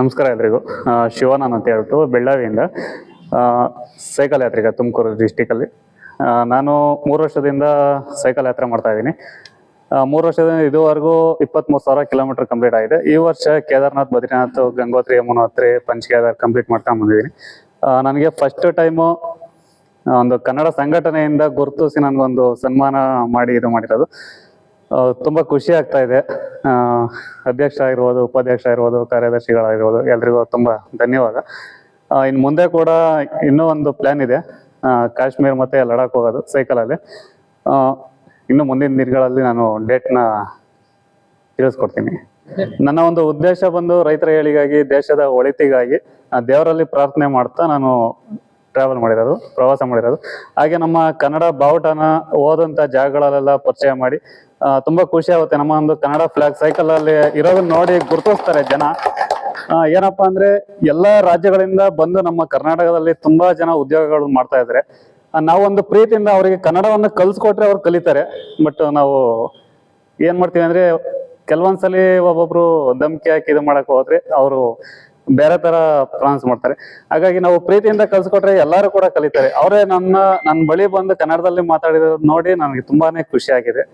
ನಮಸ್ಕಾರ ಎಲ್ರಿಗೂ. ಶಿವಾನಂದ್ ಅಂತ ಹೇಳ್ಬಿಟ್ಟು ಬೆಳ್ಳಾವಿಯಿಂದ ಸೈಕಲ್ ಯಾತ್ರಿಗ ತುಮಕೂರು ಡಿಸ್ಟಿಕಲ್ಲಿ ನಾನು ಮೂರು ವರ್ಷದಿಂದ ಸೈಕಲ್ ಯಾತ್ರೆ ಮಾಡ್ತಾ ಇದ್ದೀನಿ. ಮೂರು ವರ್ಷದಿಂದ ಇದುವರೆಗೂ ಇಪ್ಪತ್ತ್ಮೂರು ಸಾವಿರ ಕಿಲೋಮೀಟರ್ ಕಂಪ್ಲೀಟ್ ಆಗಿದೆ. ಈ ವರ್ಷ ಕೇದಾರ್ನಾಥ್, ಬದ್ರಿನಾಥ್, ಗಂಗೋತ್ರಿ, ಯಮುನೋತ್ರಿ ಪಂಚಕೇದಾರ್ ಕಂಪ್ಲೀಟ್ ಮಾಡ್ತಾ ಬಂದಿದ್ದೀನಿ. ನನಗೆ ಫಸ್ಟ್ ಟೈಮು ಒಂದು ಕನ್ನಡ ಸಂಘಟನೆಯಿಂದ ಗುರುತಿಸಿ ನನಗೊಂದು ಸನ್ಮಾನ ಮಾಡಿ ಇದು ಮಾಡಿರೋದು. ತುಂಬಾ ಖುಷಿ ಆಗ್ತಾ ಇದೆ. ಅಧ್ಯಕ್ಷ ಆಗಿರ್ಬೋದು ಉಪಾಧ್ಯಕ್ಷ ಆಗಿರ್ಬೋದು ಕಾರ್ಯದರ್ಶಿಗಳಾಗಿರ್ಬೋದು ಎಲ್ರಿಗೂ ತುಂಬಾ ಧನ್ಯವಾದ. ಇನ್ ಮುಂದೆ ಕೂಡ ಇನ್ನೂ ಒಂದು ಪ್ಲಾನ್ ಇದೆ. ಕಾಶ್ಮೀರ್ ಮತ್ತೆ ಲಡಾಖ್ ಹೋಗೋದು ಸೈಕಲಲ್ಲಿ ಆ, ಇನ್ನು ಮುಂದಿನ ದಿನಗಳಲ್ಲಿ ನಾನು ಡೇಟ್ನ ತಿಳಿಸ್ಕೊಡ್ತೀನಿ. ನನ್ನ ಒಂದು ಉದ್ದೇಶ ಬಂದು ರೈತರ ಹೇಳಿಗಾಗಿ ದೇಶದ ಒಳಿತಿಗಾಗಿ ದೇವರಲ್ಲಿ ಪ್ರಾರ್ಥನೆ ಮಾಡ್ತಾ ನಾನು ಟ್ರಾವೆಲ್ ಮಾಡಿರೋದು, ಪ್ರವಾಸ ಮಾಡಿರೋದು. ಹಾಗೆ ನಮ್ಮ ಕನ್ನಡ ಬಾವುಟನ ಹೋದಂಥ ಜಾಗಗಳಲ್ಲೆಲ್ಲ ಪರಿಚಯ ಮಾಡಿ ತುಂಬಾ ಖುಷಿ ಆಗುತ್ತೆ. ನಮ್ಮ ಒಂದು ಕನ್ನಡ ಫ್ಲಾಗ್ ಸೈಕಲ್ ಅಲ್ಲಿ ಇರೋದನ್ನ ನೋಡಿ ಗುರುತಿಸ್ತಾರೆ ಜನ. ಏನಪ್ಪಾ ಅಂದ್ರೆ ಎಲ್ಲಾ ರಾಜ್ಯಗಳಿಂದ ಬಂದು ನಮ್ಮ ಕರ್ನಾಟಕದಲ್ಲಿ ತುಂಬಾ ಜನ ಉದ್ಯೋಗಗಳು ಮಾಡ್ತಾ ಇದ್ದಾರೆ. ನಾವೊಂದು ಪ್ರೀತಿಯಿಂದ ಅವರಿಗೆ ಕನ್ನಡವನ್ನು ಕಲ್ಸ್ಕೊಟ್ರೆ ಅವ್ರು ಕಲಿತಾರೆ. ಬಟ್ ನಾವು ಏನ್ ಮಾಡ್ತೀವಿ ಅಂದ್ರೆ, ಕೆಲವೊಂದ್ಸಲಿ ಒಬ್ಬೊಬ್ರು ಧಮ್ಕಿ ಹಾಕಿ ಇದು ಮಾಡಕ್ ಹೋದ್ರೆ ಅವರು ಬೇರೆ ತರ ಪ್ರಾನ್ಸ್ ಮಾಡ್ತಾರೆ. ಹಾಗಾಗಿ ನಾವು ಪ್ರೀತಿಯಿಂದ ಕಲ್ಸ್ಕೊಟ್ರೆ ಎಲ್ಲರೂ ಕೂಡ ಕಲಿತಾರೆ. ಅವರೇ ನನ್ನ ನನ್ನ ಬಳಿ ಬಂದು ಕನ್ನಡದಲ್ಲಿ ಮಾತಾಡಿದ ನೋಡಿ ನನಗೆ ತುಂಬಾನೇ ಖುಷಿ ಆಗಿದೆ.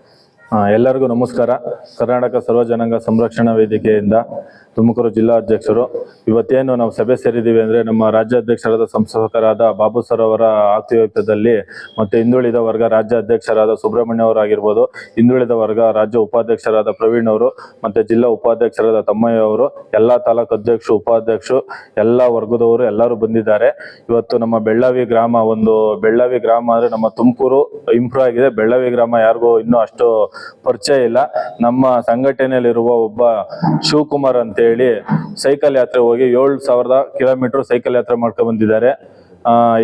ಎಲ್ಲರಿಗೂ ನಮಸ್ಕಾರ. ಕರ್ನಾಟಕ ಸರ್ವಜನಾಂಗ ಸಂರಕ್ಷಣಾ ವೇದಿಕೆಯಿಂದ ತುಮಕೂರು ಜಿಲ್ಲಾ ಅಧ್ಯಕ್ಷರು. ಇವತ್ತೇನು ನಾವು ಸಭೆ ಸೇರಿದ್ದೀವಿ ಅಂದರೆ ನಮ್ಮ ರಾಜ್ಯಾಧ್ಯಕ್ಷರಾದ ಸಂಸದರಾದ ಬಾಬು ಸರ್ ಅವರ ಆತಿಥ್ಯದಲ್ಲಿ ಮತ್ತು ಹಿಂದುಳಿದ ವರ್ಗ ರಾಜ್ಯ ಅಧ್ಯಕ್ಷರಾದ ಸುಬ್ರಹ್ಮಣ್ಯ ಅವರಾಗಿರ್ಬೋದು ಹಿಂದುಳಿದ ವರ್ಗ ರಾಜ್ಯ ಉಪಾಧ್ಯಕ್ಷರಾದ ಪ್ರವೀಣ್ ಅವರು ಮತ್ತು ಜಿಲ್ಲಾ ಉಪಾಧ್ಯಕ್ಷರಾದ ತಮ್ಮಯ್ಯ ಅವರು, ಎಲ್ಲ ತಾಲೂಕು ಅಧ್ಯಕ್ಷರು, ಉಪಾಧ್ಯಕ್ಷರು, ಎಲ್ಲ ವರ್ಗದವರು ಎಲ್ಲರೂ ಬಂದಿದ್ದಾರೆ. ಇವತ್ತು ನಮ್ಮ ಬೆಳ್ಳಾವಿ ಗ್ರಾಮ ಒಂದು ಬೆಳ್ಳಾವಿ ಗ್ರಾಮ ಅಂದರೆ ನಮ್ಮ ತುಮಕೂರು ಇಂಪ್ರೂವ್ ಆಗಿದೆ. ಬೆಳ್ಳಾವಿ ಗ್ರಾಮ ಯಾರಿಗೂ ಇನ್ನೂ ಅಷ್ಟು ಪರಿಚಯ ಇಲ್ಲ. ನಮ್ಮ ಸಂಘಟನೆಯಲ್ಲಿರುವ ಒಬ್ಬ ಶಿವಕುಮಾರ್ ಅಂತೇಳಿ ಸೈಕಲ್ ಯಾತ್ರೆ ಹೋಗಿ ಏಳು ಸಾವಿರದ ಕಿಲೋಮೀಟರ್ ಸೈಕಲ್ ಯಾತ್ರೆ ಮಾಡ್ಕೊಂಡು ಬಂದಿದ್ದಾರೆ.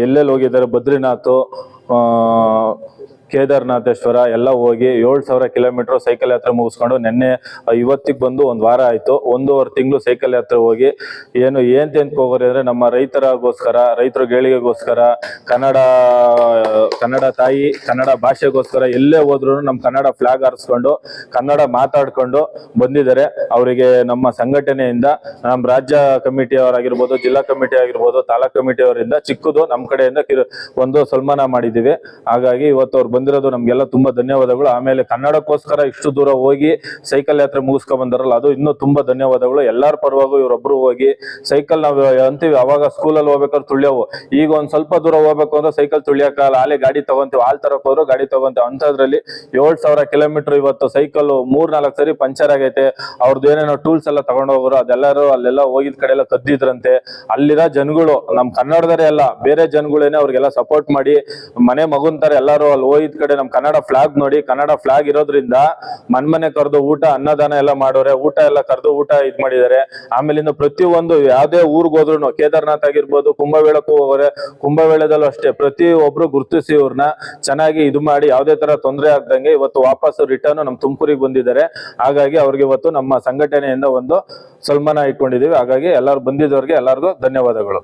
ಎಲ್ಲೆಲ್ಲಿ ಹೋಗಿದ್ದಾರೆ? ಬದ್ರಿನಾಥ್ ಕೇದಾರನಾಥೇಶ್ವರ ಎಲ್ಲ ಹೋಗಿ ಏಳು ಸಾವಿರ ಕಿಲೋಮೀಟರ್ ಸೈಕಲ್ ಯಾತ್ರೆ ಮುಗಿಸ್ಕೊಂಡು ನಿನ್ನೆ ಇವತ್ತಿಗೆ ಬಂದು ಒಂದು ವಾರ ಆಯಿತು. ಒಂದೂವರೆ ತಿಂಗಳು ಸೈಕಲ್ ಯಾತ್ರೆ ಹೋಗಿ ಏನು ಏನ್ ತಿಂತ್ಕೋಗೋರಿ ಅಂದ್ರೆ ನಮ್ಮ ರೈತರಗೋಸ್ಕರ, ರೈತರ ಗಳಿಗೆಗೋಸ್ಕರ, ಕನ್ನಡ ಕನ್ನಡ ತಾಯಿ, ಕನ್ನಡ ಭಾಷೆಗೋಸ್ಕರ ಎಲ್ಲೇ ಹೋದ್ರು ನಮ್ಮ ಕನ್ನಡ ಫ್ಲಾಗ್ ಹಾರಿಸ್ಕೊಂಡು, ಕನ್ನಡ ಮಾತಾಡ್ಕೊಂಡು ಬಂದಿದ್ದಾರೆ. ಅವರಿಗೆ ನಮ್ಮ ಸಂಘಟನೆಯಿಂದ ನಮ್ಮ ರಾಜ್ಯ ಕಮಿಟಿಯವರಾಗಿರ್ಬೋದು, ಜಿಲ್ಲಾ ಕಮಿಟಿ ಆಗಿರ್ಬೋದು ತಾಲೂಕ್ ಕಮಿಟಿಯವರಿಂದ ಚಿಕ್ಕದು ನಮ್ಮ ಕಡೆಯಿಂದ ಒಂದು ಸನ್ಮಾನ ಮಾಡಿದ್ದೀವಿ. ಹಾಗಾಗಿ ಇವತ್ತು ಅವ್ರು ಬಂದಿರೋದು ನಮ್ಗೆಲ್ಲ ತುಂಬಾ ಧನ್ಯವಾದಗಳು. ಆಮೇಲೆ ಕನ್ನಡಕ್ಕೋಸ್ಕರ ಇಷ್ಟು ದೂರ ಹೋಗಿ ಸೈಕಲ್ ಯಾತ್ರೆ ಮುಗಿಸ್ಕೊಂಡ್ ಬಂದಾರಲ್ಲ, ಅದು ಇನ್ನೂ ತುಂಬಾ ಧನ್ಯವಾದಗಳು. ಎಲ್ಲಾರ ಪರವಾಗೂ ಇವರೊಬ್ರು ಹೋಗಿ ಸೈಕಲ್ ನಾವು ಅಂತೀವಿ, ಅವಾಗ ಸ್ಕೂಲಲ್ಲಿ ಹೋಗ್ಬೇಕಾದ್ರೆ ತುಳಿಯವು. ಈಗ ಒಂದ್ ಸ್ವಲ್ಪ ದೂರ ಹೋಗ್ಬೇಕು ಅಂದ್ರೆ ಸೈಕಲ್ ತುಳಿಯಕ್ಕಾಗಲ್ಲ ಆಲೆ ಗಾಡಿ ತಗೊಂತೀವಿ. ಆಲ್ ತರಕ್ ಹೋದ್ರು ಗಾಡಿ ತಗೊಂತೀವಿ. ಅಂತದ್ರಲ್ಲಿ ಏಳ್ ಸಾವಿರ ಕಿಲೋಮೀಟರ್ ಇವತ್ತು ಸೈಕಲ್ ಮೂರ್ ನಾಲ್ಕು ಸರಿ ಪಂಚರ್ ಆಗೈತೆ. ಅವ್ರದ್ದು ಏನೇನೋ ಟೂಲ್ಸ್ ಎಲ್ಲ ತಗೊಂಡೋಗ್ರು, ಅದೆಲ್ಲರೂ ಅಲ್ಲೆಲ್ಲ ಹೋಗಿದ ಕಡೆ ಎಲ್ಲ ಕದ್ದಿದ್ರಂತೆ. ಅಲ್ಲಿರೋ ಜನಗಳು ನಮ್ ಕನ್ನಡದರೇ ಅಲ್ಲ, ಬೇರೆ ಜನಗಳೇನೆ ಅವ್ರಿಗೆಲ್ಲ ಸಪೋರ್ಟ್ ಮಾಡಿ, ಮನೆ ಮಗುನ್ ತರ ಎಲ್ಲಾರು ಅಲ್ಲಿ ಹೋಗಿದ್ ಕಡೆ ನಮ್ ಕನ್ನಡ ಫ್ಲಾಗ್ ನೋಡಿ, ಕನ್ನಡ ಫ್ಲಾಗ್ ಇರೋದ್ರಿಂದ ಮನ್ಮನೆ ಕರೆದು ಊಟ, ಅನ್ನದಾನ ಎಲ್ಲ ಮಾಡೋರೆ, ಊಟ ಎಲ್ಲ ಕರೆದು ಊಟ ಇದ್ ಮಾಡಿದ್ದಾರೆ ಆಮೇಲಿಂದ ಪ್ರತಿಯೊಂದು ಯಾವ್ದೇ ಊರ್ಗ್ ಹೋದ್ರು ಕೇದಾರ್ನಾಥ್ ಆಗಿರ್ಬೋದು ಕುಂಭಮೇಳಕ್ಕೂ ಹೋಗೋರೆ, ಕುಂಭವೇಳದಲ್ಲೂ ಅಷ್ಟೇ ಪ್ರತಿ ಒಬ್ರು ಗುರುತಿಸಿ ಇವ್ರನ್ನ ಚೆನ್ನಾಗಿ ಇದು ಮಾಡಿ, ಯಾವ್ದೇ ತರ ತೊಂದರೆ ಆಗ್ದಂಗೆ ಇವತ್ತು ವಾಪಸ್ ರಿಟರ್ನ್ ನಮ್ ತುಮಕೂರಿಗೆ ಬಂದಿದ್ದಾರೆ. ಹಾಗಾಗಿ ಅವ್ರಿಗೆ ಇವತ್ತು ನಮ್ಮ ಸಂಘಟನೆಯಿಂದ ಒಂದು ಸಲ್ಮಾನ ಇಟ್ಕೊಂಡಿದೀವಿ. ಹಾಗಾಗಿ ಎಲ್ಲರೂ ಬಂದಿದ್ದವ್ರಿಗೆ ಎಲ್ಲರಿಗೂ ಧನ್ಯವಾದಗಳು.